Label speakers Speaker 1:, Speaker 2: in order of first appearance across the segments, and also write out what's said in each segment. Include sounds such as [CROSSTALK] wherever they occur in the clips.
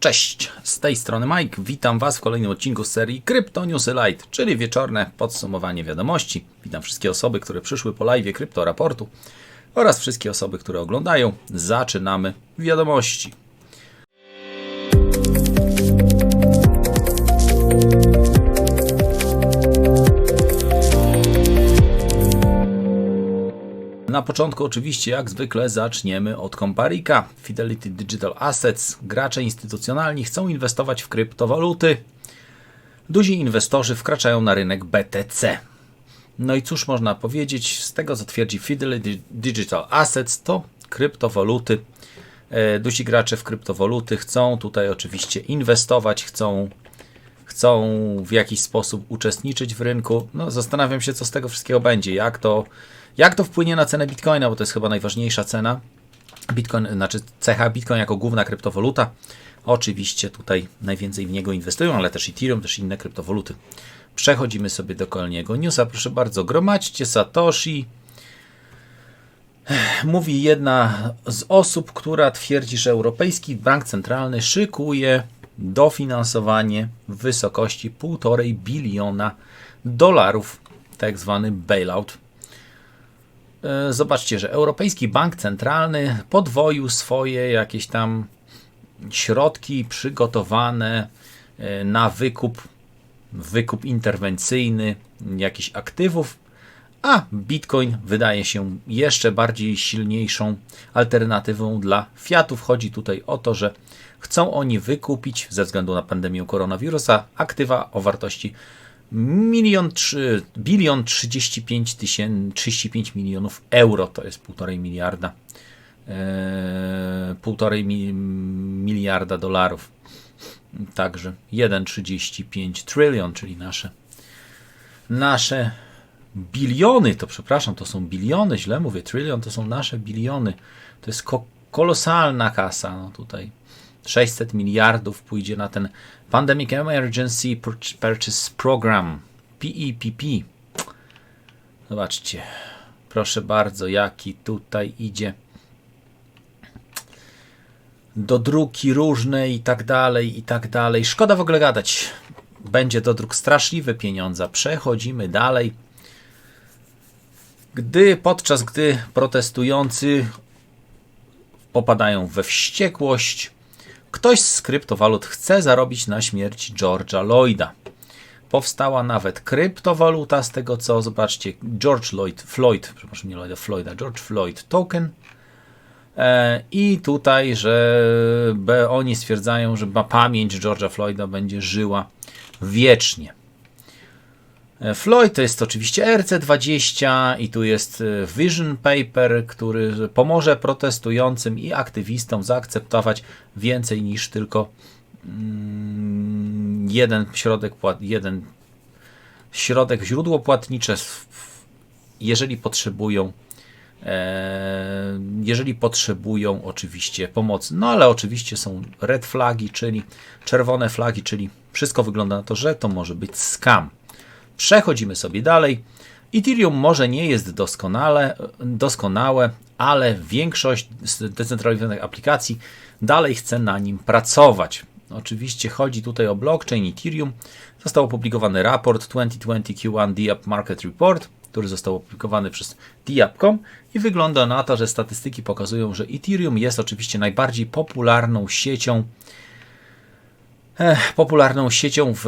Speaker 1: Cześć, z tej strony Mike. Witam Was w kolejnym odcinku z serii Crypto Light, czyli wieczorne podsumowanie wiadomości. Witam wszystkie osoby, które przyszły po live Crypto Raportu oraz wszystkie osoby, które oglądają. Zaczynamy wiadomości. Na początku oczywiście jak zwykle zaczniemy od Comparika. Fidelity Digital Assets. Gracze instytucjonalni chcą inwestować w kryptowaluty. Duzi inwestorzy wkraczają na rynek BTC. No i cóż można powiedzieć, z tego co twierdzi Fidelity Digital Assets, to kryptowaluty. E, duzi gracze w kryptowaluty chcą tutaj oczywiście inwestować, chcą, chcą w jakiś sposób uczestniczyć w rynku. No, zastanawiam się, co z tego wszystkiego będzie, jak to jak to wpłynie na cenę bitcoina, bo to jest chyba najważniejsza cena. Bitcoin, znaczy cecha Bitcoin jako główna kryptowaluta. Oczywiście tutaj najwięcej w niego inwestują, ale też Ethereum, też inne kryptowaluty. Przechodzimy sobie do kolejnego newsa. Proszę bardzo, gromadźcie Satoshi. Mówi jedna z osób, która twierdzi, że Europejski Bank Centralny szykuje dofinansowanie w wysokości 1,5 biliona dolarów, tak zwany bailout zobaczcie, że Europejski Bank Centralny podwoił swoje jakieś tam środki przygotowane e, na wykup, wykup interwencyjny jakichś aktywów, a Bitcoin wydaje się jeszcze bardziej silniejszą alternatywą dla fiatów. Chodzi tutaj o to, że chcą oni wykupić ze względu na pandemię koronawirusa aktywa o wartości milion, trzy, bilion 35, tysięcy, 35 milionów euro, to jest półtorej miliarda, e, półtorej mi, miliarda dolarów. Także 1,35 trylion, czyli nasze, nasze biliony, to przepraszam, to są biliony, źle mówię, trylion to są nasze biliony. To jest ko kolosalna kasa no tutaj. 600 miliardów pójdzie na ten Pandemic Emergency Purchase Program PEPP. Zobaczcie, proszę bardzo, jaki tutaj idzie do druki różne i tak dalej, i tak dalej. Szkoda w ogóle gadać. Będzie do druk straszliwe pieniądze. Przechodzimy dalej. Gdy podczas gdy protestujący popadają we wściekłość, Ktoś z kryptowalut chce zarobić na śmierci George'a Lloyda. Powstała nawet kryptowaluta z tego co, zobaczcie, George Lloyd, Floyd, przepraszam, nie Lloyda, Floyda, George Floyd token. E, I tutaj, że oni stwierdzają, że pamięć George'a Floyda będzie żyła wiecznie. E, Floyd to jest oczywiście RC20 i tu jest e, Vision Paper, który pomoże protestującym i aktywistom zaakceptować więcej niż tylko mm, jeden środek, jeden środek źródło płatnicze, jeżeli potrzebują e, jeżeli potrzebują oczywiście pomocy. No ale oczywiście są red flagi, czyli czerwone flagi, czyli wszystko wygląda na to, że to może być scam. Przechodzimy sobie dalej. Ethereum może nie jest doskonale, doskonałe, ale większość zdecentralizowanych aplikacji dalej chce na nim pracować. Oczywiście chodzi tutaj o blockchain Ethereum. Został opublikowany raport 2020 Q1 DApp Market Report, który został opublikowany przez DApp.com i wygląda na to, że statystyki pokazują, że Ethereum jest oczywiście najbardziej popularną siecią popularną siecią w,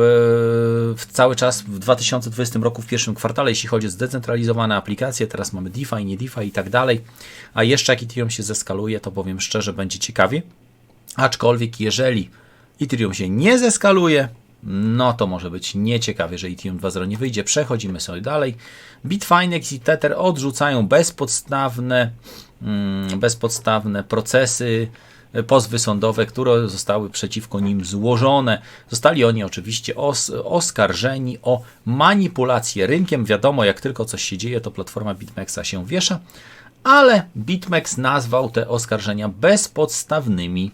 Speaker 1: w, cały czas w 2020 roku w pierwszym kwartale, jeśli chodzi o zdecentralizowane aplikacje. Teraz mamy DeFi, nie DeFi i tak dalej. A jeszcze jak Ethereum się zeskaluje, to powiem szczerze, będzie ciekawie. Aczkolwiek jeżeli Ethereum się nie zeskaluje, no to może być nieciekawie, że Ethereum 2.0 nie wyjdzie. Przechodzimy sobie dalej. Bitfinex i Tether odrzucają bezpodstawne, mm, bezpodstawne procesy pozwy sądowe, które zostały przeciwko nim złożone. Zostali oni oczywiście os oskarżeni o manipulację rynkiem. Wiadomo, jak tylko coś się dzieje, to platforma BitMEXa się wiesza, ale BitMEX nazwał te oskarżenia bezpodstawnymi.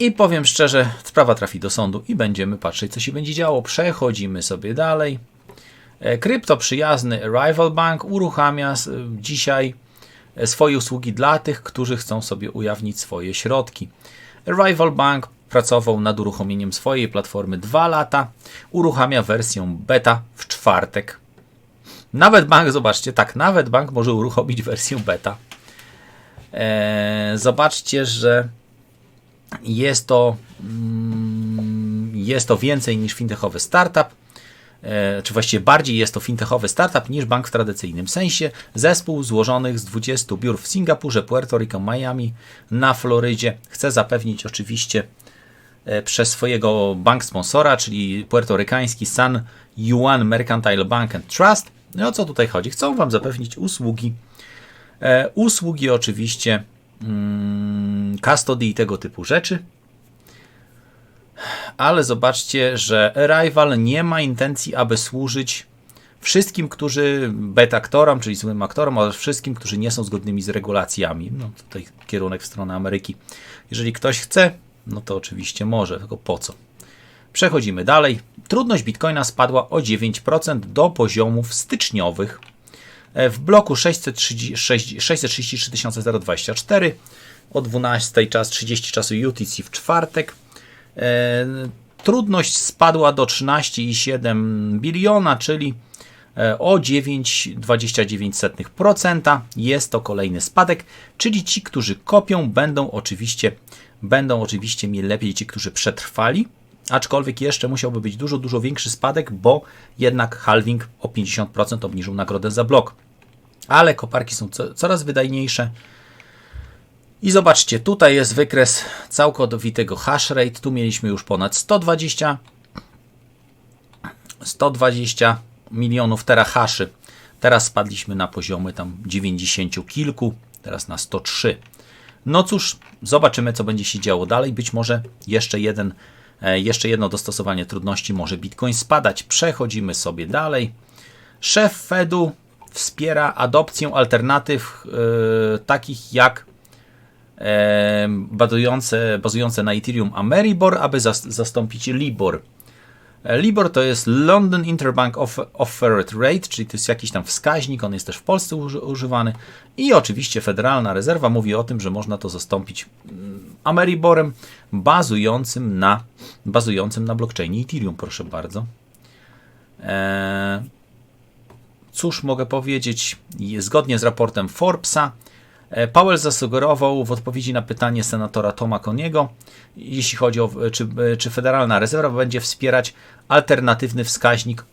Speaker 1: I powiem szczerze, sprawa trafi do sądu i będziemy patrzeć, co się będzie działo. Przechodzimy sobie dalej. E, krypto przyjazny Rival Bank uruchamia dzisiaj swoje usługi dla tych, którzy chcą sobie ujawnić swoje środki. Arrival Bank pracował nad uruchomieniem swojej platformy 2 lata, uruchamia wersję beta w czwartek. Nawet bank, zobaczcie, tak, nawet bank może uruchomić wersję beta. Eee, zobaczcie, że jest to, mm, jest to więcej niż fintechowy startup, e, czy właściwie bardziej jest to fintechowy startup niż bank w tradycyjnym sensie. Zespół złożonych z 20 biur w Singapurze, Puerto Rico, Miami, na Florydzie chce zapewnić oczywiście e, przez swojego bank sponsora, czyli puertorykański San Juan Mercantile Bank and Trust. No o co tutaj chodzi? Chcą Wam zapewnić usługi. E, usługi oczywiście mm, custody i tego typu rzeczy. Ale zobaczcie, że Arrival nie ma intencji, aby służyć wszystkim, którzy beta czyli złym aktorom, ale wszystkim, którzy nie są zgodnymi z regulacjami. No tutaj kierunek w stronę Ameryki. Jeżeli ktoś chce, no to oczywiście może, tylko po co? Przechodzimy dalej. Trudność Bitcoina spadła o 9% do poziomów styczniowych. E, W bloku 633 024 o 12 czas 30 czasu UTC w czwartek. E, Trudność spadła do 13,7 biliona, czyli e, o 9,29%. Jest to kolejny spadek, czyli ci, którzy kopią, będą oczywiście, będą oczywiście mieli lepiej ci, którzy przetrwali. Aczkolwiek jeszcze musiałby być dużo, dużo większy spadek, bo jednak halving o 50% obniżył nagrodę za blok. Ale koparki są co, coraz wydajniejsze. I zobaczcie, tutaj jest wykres całkowitego hash rate. Tu mieliśmy już ponad 120 120 milionów terahaszy. Teraz spadliśmy na poziomy tam 90 kilku, teraz na 103. No cóż, zobaczymy co będzie się działo dalej. Być może jeszcze jeden E, Jeszcze jedno dostosowanie trudności może Bitcoin spadać. Przechodzimy sobie dalej. Szef Fedu wspiera adopcję alternatyw e, takich jak bazujące, bazujące na Ethereum Ameribor, aby zas, zastąpić Libor. E, Libor to jest London Interbank Off- Offered Rate, czyli to jest jakiś tam wskaźnik, on jest też w Polsce uży- używany. I oczywiście Federalna Rezerwa mówi o tym, że można to zastąpić mm, Ameriborem bazującym na, bazującym na blockchainie Ethereum, proszę bardzo. Eee, cóż mogę powiedzieć? Zgodnie z raportem Forbesa, Powell zasugerował w odpowiedzi na pytanie senatora Toma Koniego, jeśli chodzi o czy, czy Federalna Rezerwa będzie wspierać alternatywny wskaźnik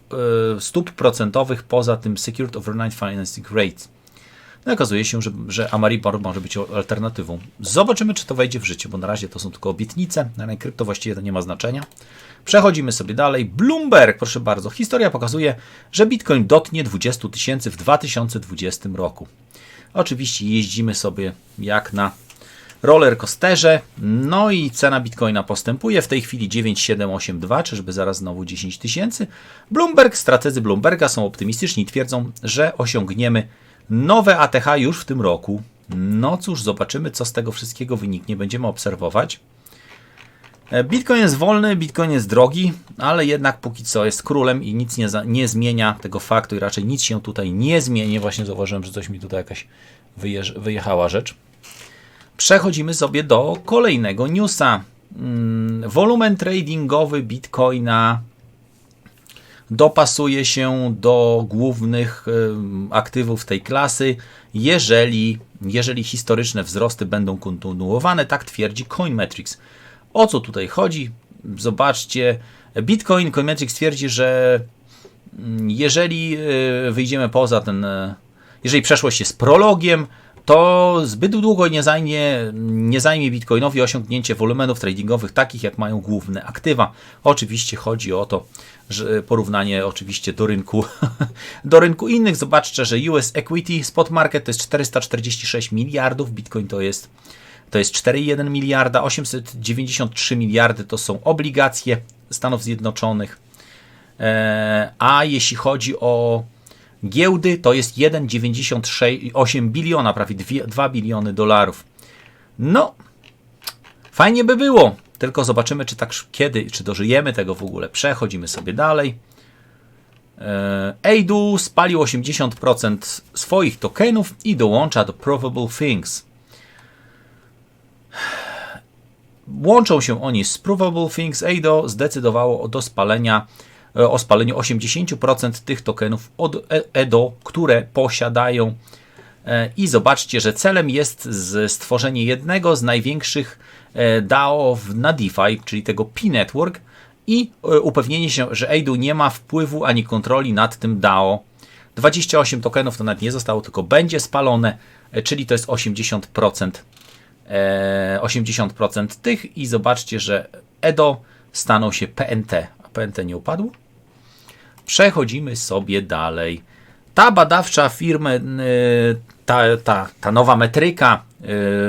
Speaker 1: e, stóp procentowych poza tym Secured Overnight Financing Rate. No okazuje się, że, że Amaribor może być alternatywą. Zobaczymy, czy to wejdzie w życie, bo na razie to są tylko obietnice. Na razie krypto właściwie to nie ma znaczenia. Przechodzimy sobie dalej. Bloomberg, proszę bardzo. Historia pokazuje, że Bitcoin dotknie 20 tysięcy w 2020 roku. Oczywiście jeździmy sobie jak na roller coasterze. No i cena Bitcoina postępuje. W tej chwili 9782, czyżby zaraz znowu 10 tysięcy. Bloomberg, strategzy Bloomberga są optymistyczni i twierdzą, że osiągniemy nowe ATH już w tym roku. No cóż, zobaczymy, co z tego wszystkiego wyniknie. Będziemy obserwować. E, Bitcoin jest wolny, Bitcoin jest drogi, ale jednak póki co jest królem i nic nie, za, nie zmienia tego faktu i raczej nic się tutaj nie zmieni. Właśnie zauważyłem, że coś mi tutaj jakaś wyjechała rzecz. Przechodzimy sobie do kolejnego newsa. Mm, wolumen tradingowy Bitcoina dopasuje się do głównych aktywów tej klasy, jeżeli, jeżeli historyczne wzrosty będą kontynuowane, tak twierdzi Coinmetrics. O co tutaj chodzi? Zobaczcie, Bitcoin, Coinmetrics twierdzi, że jeżeli wyjdziemy poza ten, jeżeli przeszłość jest prologiem, to zbyt długo nie zajmie, nie zajmie Bitcoinowi osiągnięcie wolumenów tradingowych takich, jak mają główne aktywa. Oczywiście chodzi o to, że porównanie oczywiście do rynku, [LAUGHS] do rynku innych. Zobaczcie, że US Equity Spot Market to jest 446 miliardów, Bitcoin to jest to jest 4,1 miliarda, 893 miliardy to są obligacje Stanów Zjednoczonych. A jeśli chodzi o giełdy, to jest 1,98 biliona, prawie 2 biliony dolarów. No, fajnie by było, tylko zobaczymy, czy tak kiedy, czy dożyjemy tego w ogóle. Przechodzimy sobie dalej. Eidu spalił 80% swoich tokenów i dołącza do Probable Things. Łączą się oni z Provable Things. EIDO zdecydowało o, spalenia, e, o spaleniu 80% tych tokenów od E- EDO, które posiadają. E, I zobaczcie, że celem jest stworzenie jednego z największych DAO na DeFi, czyli tego P-Network i upewnienie się, że EIDO nie ma wpływu ani kontroli nad tym DAO. 28 tokenów to nawet nie zostało, tylko będzie spalone, czyli to jest 80%, e, 80% tych i zobaczcie, że EDO staną się PNT, a PNT nie upadł. Przechodzimy sobie dalej. Ta badawcza firmy, y, ta, ta, ta nowa metryka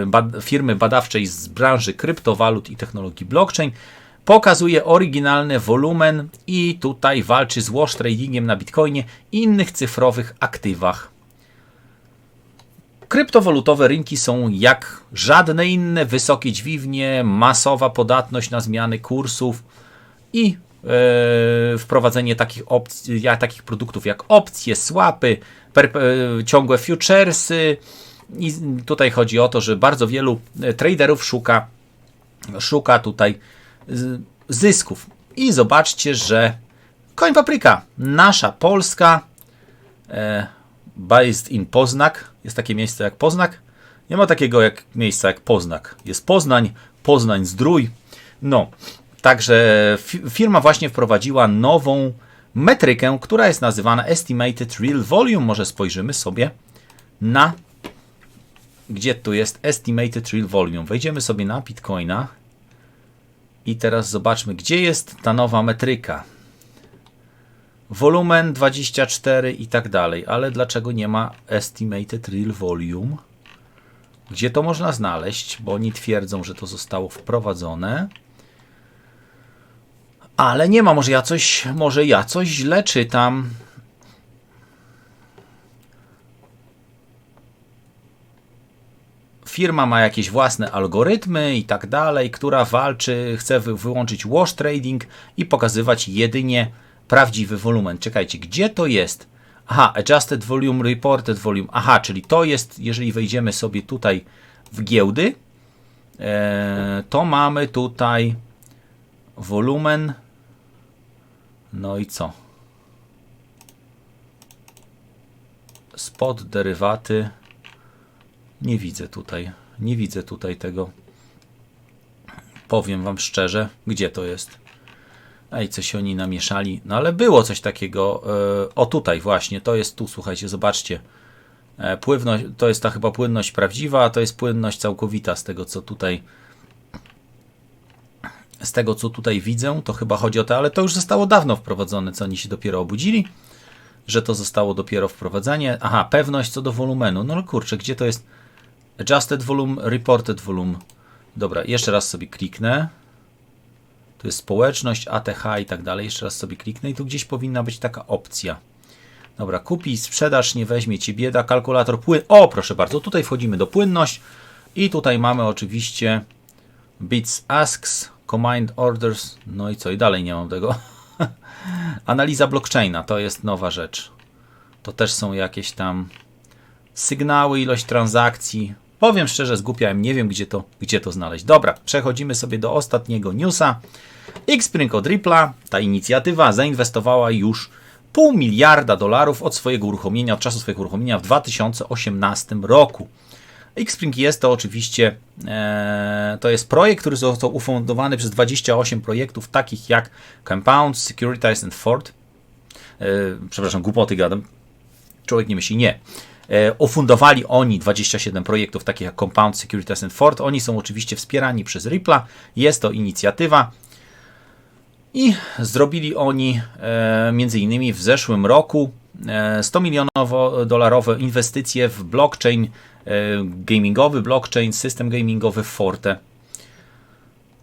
Speaker 1: bad, firmy badawczej z branży kryptowalut i technologii blockchain pokazuje oryginalny wolumen i tutaj walczy z wash tradingiem na bitcoinie i innych cyfrowych aktywach. Kryptowalutowe rynki są jak żadne inne, wysokie dźwignie, masowa podatność na zmiany kursów i e, wprowadzenie takich, opcji, takich produktów jak opcje, swapy, per, e, ciągłe futuresy. I tutaj chodzi o to, że bardzo wielu e, traderów szuka, szuka tutaj zysków. I zobaczcie, że Coin Papryka, nasza Polska, e, based in Poznak, jest takie miejsce jak Poznak. Nie ma takiego jak miejsca jak Poznak. Jest Poznań, Poznań Zdrój. No, także fi- firma właśnie wprowadziła nową metrykę, która jest nazywana Estimated Real Volume. Może spojrzymy sobie na gdzie tu jest Estimated Real Volume. Wejdziemy sobie na Bitcoina i teraz zobaczmy, gdzie jest ta nowa metryka. Wolumen 24 i tak dalej, ale dlaczego nie ma Estimated Real Volume? Gdzie to można znaleźć? Bo oni twierdzą, że to zostało wprowadzone. Ale nie ma, może ja coś, może ja coś źle czytam. Firma ma jakieś własne algorytmy i tak dalej, która walczy, chce wy- wyłączyć wash trading i pokazywać jedynie prawdziwy wolumen. Czekajcie, gdzie to jest? Aha, adjusted volume, reported volume. Aha, czyli to jest, jeżeli wejdziemy sobie tutaj w giełdy, e, to mamy tutaj wolumen. No i co? Spot, derywaty. Nie widzę tutaj. Nie widzę tutaj tego. Powiem Wam szczerze, gdzie to jest. Ej, coś oni namieszali. No ale było coś takiego. e, O tutaj właśnie, to jest tu, słuchajcie, zobaczcie. E, Pływność, to jest ta chyba płynność prawdziwa, a to jest płynność całkowita z tego, co tutaj z tego, co tutaj widzę, to chyba chodzi o to, ale to już zostało dawno wprowadzone, co oni się dopiero obudzili, że to zostało dopiero wprowadzenie. Aha, pewność co do wolumenu. No kurczę, gdzie to jest? Adjusted volume, reported volume. Dobra, jeszcze raz sobie kliknę. Tu jest społeczność, ATH i tak dalej. Jeszcze raz sobie kliknę i tu gdzieś powinna być taka opcja. Dobra, kupi, sprzedaż, nie weźmie ci bieda, kalkulator płyn. O, proszę bardzo, tutaj wchodzimy do płynność i tutaj mamy oczywiście bits asks, command orders, no i co, i dalej nie mam tego. [LAUGHS] Analiza blockchaina to jest nowa rzecz. To też są jakieś tam sygnały, ilość transakcji. Powiem szczerze, zgłupiałem, nie wiem gdzie to, gdzie to znaleźć. Dobra, przechodzimy sobie do ostatniego newsa. Xpring od Ripple'a, ta inicjatywa zainwestowała już pół miliarda dolarów od swojego uruchomienia, od czasu swojego uruchomienia w 2018 roku. Xpring jest to oczywiście e, to jest projekt, który został ufundowany przez 28 projektów takich jak Compound, Securitize and Ford. E, przepraszam, głupoty gadam. Człowiek nie myśli, nie. E, Ofundowali oni 27 projektów takich jak Compound, Securities and Ford. Oni są oczywiście wspierani przez Ripple'a. Jest to inicjatywa. I zrobili oni e, między innymi w zeszłym roku e, 100 milionowo dolarowe inwestycje w blockchain e, gamingowy, blockchain, system gamingowy Forte.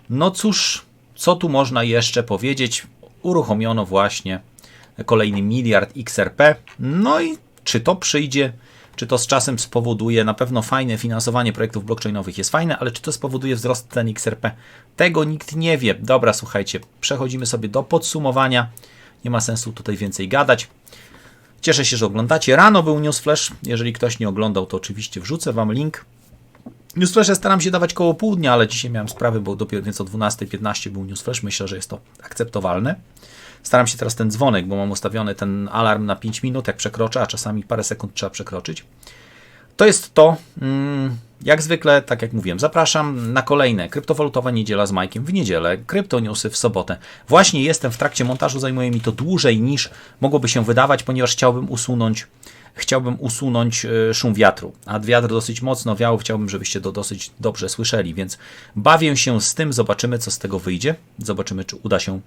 Speaker 1: No cóż, co tu można jeszcze powiedzieć? Uruchomiono właśnie kolejny miliard XRP. No i czy to przyjdzie, czy to z czasem spowoduje, na pewno fajne finansowanie projektów blockchainowych jest fajne, ale czy to spowoduje wzrost cen XRP? Tego nikt nie wie. Dobra, słuchajcie, przechodzimy sobie do podsumowania. Nie ma sensu tutaj więcej gadać. Cieszę się, że oglądacie. Rano był Newsflash. Jeżeli ktoś nie oglądał, to oczywiście wrzucę Wam link Newsflasze staram się dawać koło południa, ale dzisiaj miałem sprawy, bo dopiero nieco o 12.15 był newsflash. Myślę, że jest to akceptowalne. Staram się teraz ten dzwonek, bo mam ustawiony ten alarm na 5 minut, jak przekroczę, a czasami parę sekund trzeba przekroczyć. To jest to. mm, Jak zwykle, tak jak mówiłem, zapraszam na kolejne kryptowalutowa niedziela z Majkiem w niedzielę, kryptoniusy w sobotę. Właśnie jestem w trakcie montażu, zajmuje mi to dłużej niż mogłoby się wydawać, ponieważ chciałbym usunąć chciałbym usunąć e, szum wiatru, a wiatr dosyć mocno wiał, chciałbym, żebyście to dosyć dobrze słyszeli, więc bawię się z tym, zobaczymy co z tego wyjdzie, zobaczymy czy uda się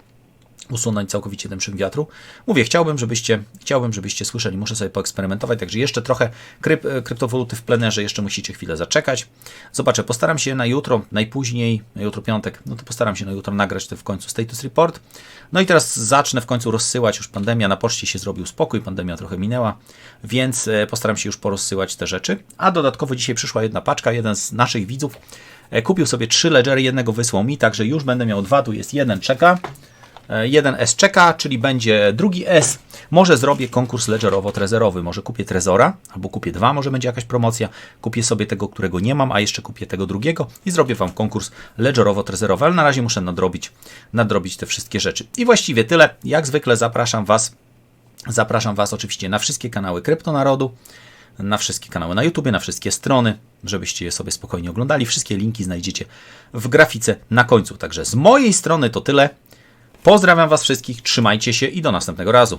Speaker 1: usunąć całkowicie ten szum wiatru. Mówię, chciałbym, żebyście, chciałbym, żebyście słyszeli. Muszę sobie poeksperymentować, także jeszcze trochę kryp, e, kryptowaluty w plenerze, jeszcze musicie chwilę zaczekać. Zobaczę, postaram się na jutro, najpóźniej, na jutro piątek, no to postaram się na jutro nagrać to w końcu status report. No i teraz zacznę w końcu rozsyłać, już pandemia na poczcie się zrobił spokój, pandemia trochę minęła, więc e, postaram się już porozsyłać te rzeczy. A dodatkowo dzisiaj przyszła jedna paczka, jeden z naszych widzów e, kupił sobie trzy ledgery, jednego wysłał mi, także już będę miał dwa, tu jest jeden, czeka. Jeden S czeka, czyli będzie drugi S. Może zrobię konkurs ledgerowo-trezerowy. Może kupię trezora, albo kupię dwa, może będzie jakaś promocja. Kupię sobie tego, którego nie mam, a jeszcze kupię tego drugiego i zrobię Wam konkurs ledgerowo-trezerowy, ale na razie muszę nadrobić, nadrobić te wszystkie rzeczy. I właściwie tyle. Jak zwykle zapraszam Was, zapraszam Was oczywiście na wszystkie kanały Kryptonarodu, na wszystkie kanały na YouTube, na wszystkie strony, żebyście je sobie spokojnie oglądali. Wszystkie linki znajdziecie w grafice na końcu. Także z mojej strony to tyle. Pozdrawiam Was wszystkich, trzymajcie się i do następnego razu.